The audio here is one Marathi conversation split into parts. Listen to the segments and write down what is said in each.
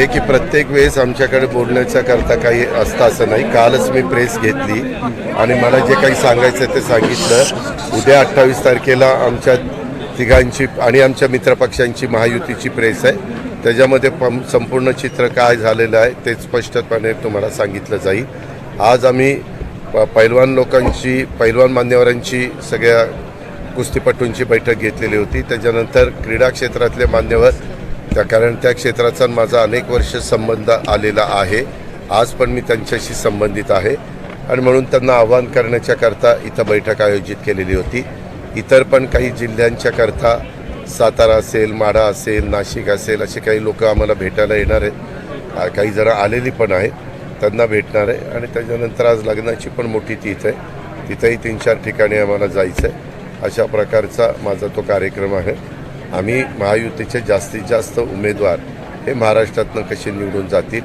हे की प्रत्येक वेळेस आमच्याकडे बोलण्याच्या करता काही असतं असं नाही. कालच मी प्रेस घेतली आणि मला जे काही सांगायचं आहे ते सांगितलं. उद्या अठ्ठावीस तारखेला आमच्या तिघांची आणि आमच्या मित्रपक्षांची महायुतीची प्रेस आहे. त्याच्यामध्ये संपूर्ण चित्र काय झालेलं आहे ते स्पष्टपणे तुम्हाला सांगितलं जाईल. आज आम्ही प- पैलवान लोकांची पैलवान मान्यवरांची सगळ्या कुस्तीपटूंची बैठक घेतलेली होती. त्याच्यानंतर क्रीडा क्षेत्रातले मान्यवर त्या कारण त्या क्षेत्राचा माझा अनेक वर्ष संबंध आलेला आहे. आज पण मी त्यांच्याशी संबंधित आहे. आणि म्हणून त्यांना आवाहन करण्याच्या करता इथं बैठक आयोजित केलेली होती. इतर पण काही जिल्ह्यांच्या करता सातारा असेल माढा असेल नाशिक असेल असे काही लोक आम्हाला भेटायला येणार आहेत. काही जण आलेली पण आहेत. त्यांना भेटणार आहे. आणि त्याच्यानंतर आज लग्नाची पण मोठी तीथ आहे. तिथंही तीन चार ठिकाणी आम्हाला जायचं आहे अशा प्रकारचा माझा तो कार्यक्रम आहे. आम्ही महायुतीचे जास्तीत जास्त उमेदवार हे महाराष्ट्रातनं कसे निवडून जातील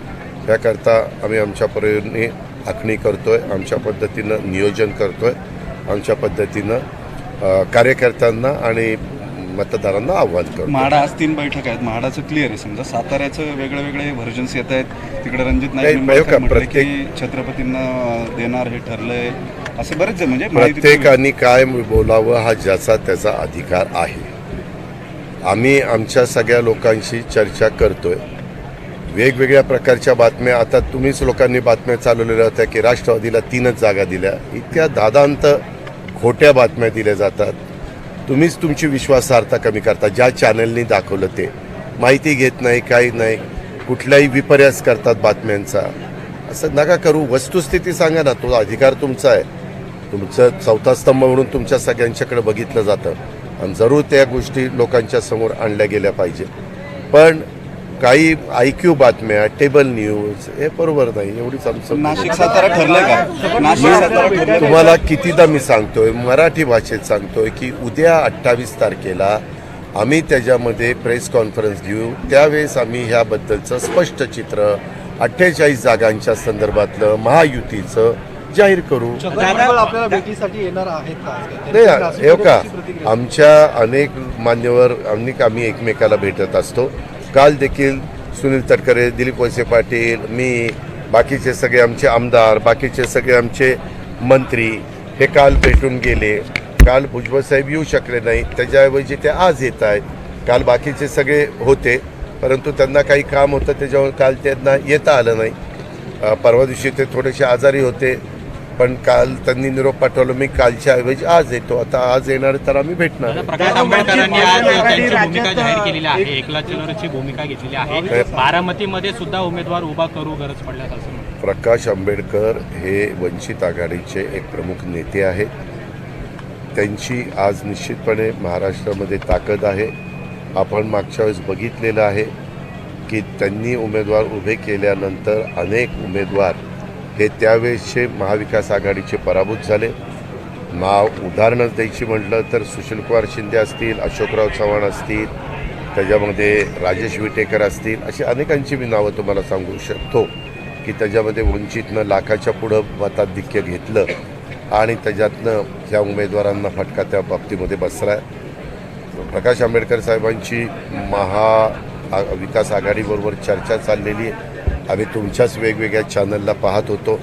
याकरता आम्ही आमच्या परीने आखणी करतो आहे आमच्या पद्धतीनं नियोजन करतो आहे आमच्या पद्धतीनं कार्यकर्त्यांना आणि मतदारांना आव्हान करतो म्हाडा आज तीन बैठक आहेत. म्हाडाचं क्लिअर आहे. समजा साताऱ्याचं वेगळे वेगळे व्हर्जन्स येत आहेत. तिकडे रणजित नाही, नाईक प्रत्येक- छत्रपतींना देणार हे ठरलंय. असे बरेच म्हणजे प्रत्येकाने काय बोलावं हा ज्याचा त्याचा अधिकार आहे. आम्ही आमच्या सगळ्या लोकांशी चर्चा करतोय. वेगवेगळ्या प्रकारच्या बातम्या. आता तुम्हीच लोकांनी बातम्या चालवलेल्या होत्या की राष्ट्रवादीला तीनच जागा दिल्या. इतक्या दादांत खोट्या बातम्या दिल्या जातात. तुम्हीच तुमची विश्वासार्हता कमी करता. ज्या चॅनलनी दाखवलं ते. माहिती घेत नाही काही नाही. कुठलाही विपर्यास करतात बातम्यांचा. असं नका करू. वस्तुस्थिती सांगा ना. तो अधिकार तुमचा आहे. तुमचं चौथा स्तंभ म्हणून तुमच्या सगळ्यांच्याकडे बघितलं जातं. आणि जरूर त्या गोष्टी लोकांच्या समोर आणल्या गेल्या पाहिजे. पण काही ऐक्यू बातम्या टेबल न्यूज हे बरोबर नाही एवढीच आमचं तुम्हाला कितीदा मी सांगतोय मराठी भाषेत सांगतोय की उद्या अठ्ठावीस तारखेला आम्ही त्याच्यामध्ये प्रेस कॉन्फरन्स घेऊ. त्यावेळेस आम्ही ह्याबद्दलचं स्पष्ट चित्र अठ्ठेचाळीस जागांच्या संदर्भातलं महायुतीचं जाहीर करू. आपल्याला भेटीसाठी येणार का? नाही हे का आमच्या अनेक मान्यवर अनेक आम्ही एकमेकाला भेटत असतो. काल देखील सुनील तटकरे दिलीप वळसे पाटील मी बाकीचे सगळे आमचे आमदार बाकीचे सगळे आमचे मंत्री हे काल भेटून गेले. काल भुजबळ साहेब येऊ शकले नाही त्याच्याऐवजी ते आज येत आहेत. काल बाकीचे सगळे होते परंतु त्यांना काही काम होतं त्याच्यामुळे काल त्यांना येता आलं नाही. परवा दिवशी ते थोडेसे आजारी होते. पण काल त्यांनी निरोप पाठवला. मी कालच्या ऐवजी आज येतो. आता आज येणार तर आम्ही भेटणार. प्रकाश आंबेडकरांनी आज त्यांची भूमिका जाहीर केलेली आहे. एकला चलोरची भूमिका घेतलेली आहे. बारामतीमध्ये सुद्धा उमेदवार उभा करू गरज पडल्यास असं म्हणतात. प्रकाश आंबेडकर हे वंचित आघाडीचे एक प्रमुख नेते आहेत. त्यांची आज निश्चितपणे महाराष्ट्रामध्ये ताकद आहे. आपण मागच्या वेळेस बघितलेलं आहे की त्यांनी उमेदवार उभे केल्यानंतर अनेक उमेदवार हे त्यावेळेसचे महाविकास आघाडीचे पराभूत झाले. नाव उदाहरणं द्यायची म्हटलं तर सुशीलकुमार शिंदे असतील अशोकराव चव्हाण असतील त्याच्यामध्ये राजेश विटेकर असतील अशी अनेकांची मी नावं तुम्हाला सांगू शकतो की त्याच्यामध्ये वंचितनं लाखाच्या पुढं मताधिक्य घेतलं आणि त्याच्यातनं त्या उमेदवारांना फटका त्या बाबतीमध्ये बसला आहे. प्रकाश आंबेडकर साहेबांची महा विकास आघाडीबरोबर चर्चा चाललेली आहे. आम्ही तुमच्याच वेगवेगळ्या चॅनलला पाहत होतो.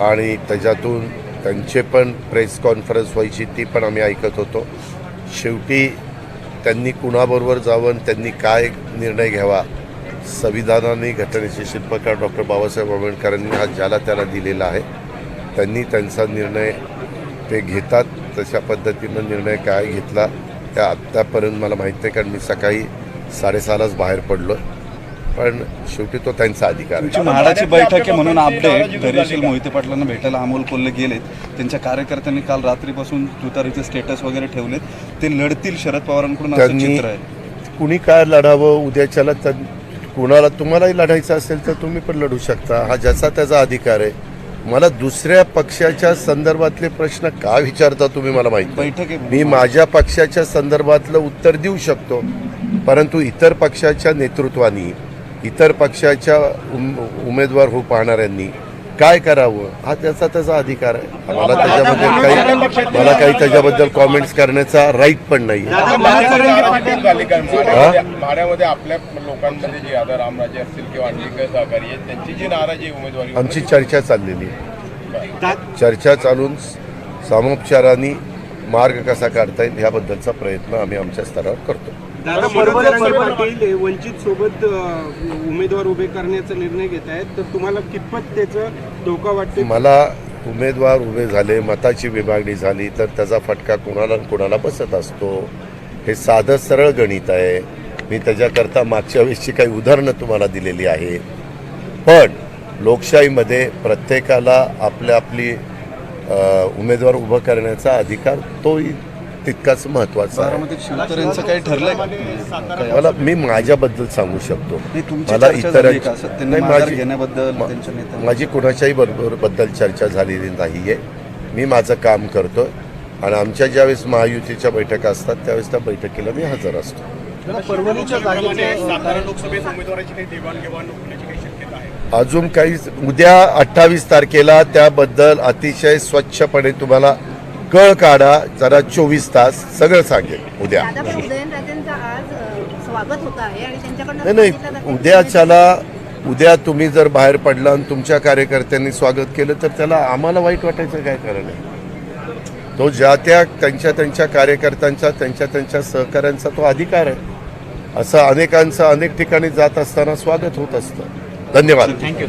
आणि त्याच्यातून त्यांचे पण प्रेस कॉन्फरन्स व्हायची ती पण आम्ही ऐकत होतो. शेवटी त्यांनी कुणाबरोबर जावं त्यांनी काय निर्णय घ्यावा संविधानाने घटनेचे शिल्पकार डॉक्टर बाबासाहेब आंबेडकरांनी हा ज्याला त्याला दिलेला आहे त्यांनी त्यांचा निर्णय ते घेतात तशा पद्धतीनं निर्णय काय घेतला त्या आत्तापर्यंत मला माहीत नाही कारण मी सकाळी साडेसहालाच बाहेर पडलो पण शेवटी तो त्यांचा अधिकार आहे. म्हाडाची बैठक आहे म्हणून अपडेट धैर्यशील मोहिते पाटलांना भेटायला अमोल कोल्हे गेलेत. त्यांच्या कार्यकर्त्यांनी काल रात्रीपासून तुतारीचे स्टेटस वगैरे ठेवलेत. ते लढतील शरद पवारांकडून असं त्यांनी चित्र आहे. कुणी काय लढावं उद्याच्याला तर कुणाला तुम्हालाही लढायचं असेल तर तुम्ही पण लढू शकता. हा ज्याचा त्याचा अधिकार आहे. मला दुसऱ्या पक्षाच्या संदर्भातले प्रश्न का विचारता तुम्ही मला माहिती नाही. बैठक आहे मी माझ्या पक्षाच्या संदर्भातलं उत्तर देऊ शकतो. परंतु इतर पक्षाच्या नेतृत्वानी इतर पक्षाच्या उम उमेदवार हो पाहणाऱ्यांनी काय करावं हा त्याचा त्याचा अधिकार आहे मला त्याच्याबद्दल काही मला काही त्याच्याबद्दल कॉमेंट्स करण्याचा राईट पण नाही माड्यामध्ये आपल्या लोकांमध्ये जे आता रामराजे असतील किंवा आणखी काही सहकारी आहेत त्यांची जी नाराजी आहे उमेदवारी आमची चर्चा चाललेली आहे चर्चा चालून सामोपचाराने मार्ग कसा काढता येईल ह्याबद्दलचा प्रयत्न आम्ही आमच्या स्तरावर करतो दादा पाटील वंचित सोबत उमेदवार उभे करण्याचा निर्णय घेत आहेत. तर तुम्हाला कितपत त्याचा धोका वाटतो मला उमेदवार उभे झाले मताची विभागणी झाली तर त्याचा फटका कोणाला कोणाला बसत असतो. हे साधं सरळ गणित आहे. मी त्याच्याकरता मागच्या वेळेसची काही उदाहरणं तुम्हाला दिलेली आहे. पण लोकशाहीमध्ये प्रत्येकाला आपल्या आपली उमेदवार उभं करण्याचा अधिकार तोही तितकाच महत्त्वाचा आहे. मला मी माझ्याबद्दल सांगू शकतो. नाही, मला इतर नाही, माझी- कुणाच्याही बरोबर बद्दल चर्चा झालेली नाहीये. मी माझं काम करतो आणि आमच्या ज्यावेळेस महायुतीच्या बैठका असतात त्यावेळेस त्या बैठकीला मी हजर असतो. आहे? अजून काही उद्या अठ्ठावीस तारखेला त्याबद्दल अतिशय स्वच्छपणे तुम्हाला कळ काढा जरा चोवीस तास सगळं सांगेल उद्या. दादा पण उदयनराजेंचं आज अ, स्वागत होत आहे आणि त्यांच्याकडनं नाही नाही उद्याच्याला उद्या तुम्ही जर बाहेर पडला आणि तुमच्या कार्यकर्त्यांनी स्वागत केलं तर त्याला आम्हाला वाईट वाटायचं काय कारण आहे तो ज्या त्या त्यांच्या त्यांच्या कार्यकर्त्यांचा त्यांच्या त्यांच्या सहकाऱ्यांचा तो अधिकार आहे. असं अनेकांचं अनेक ठिकाणी जात असताना स्वागत होत असतं. धन्यवाद. थँक्यू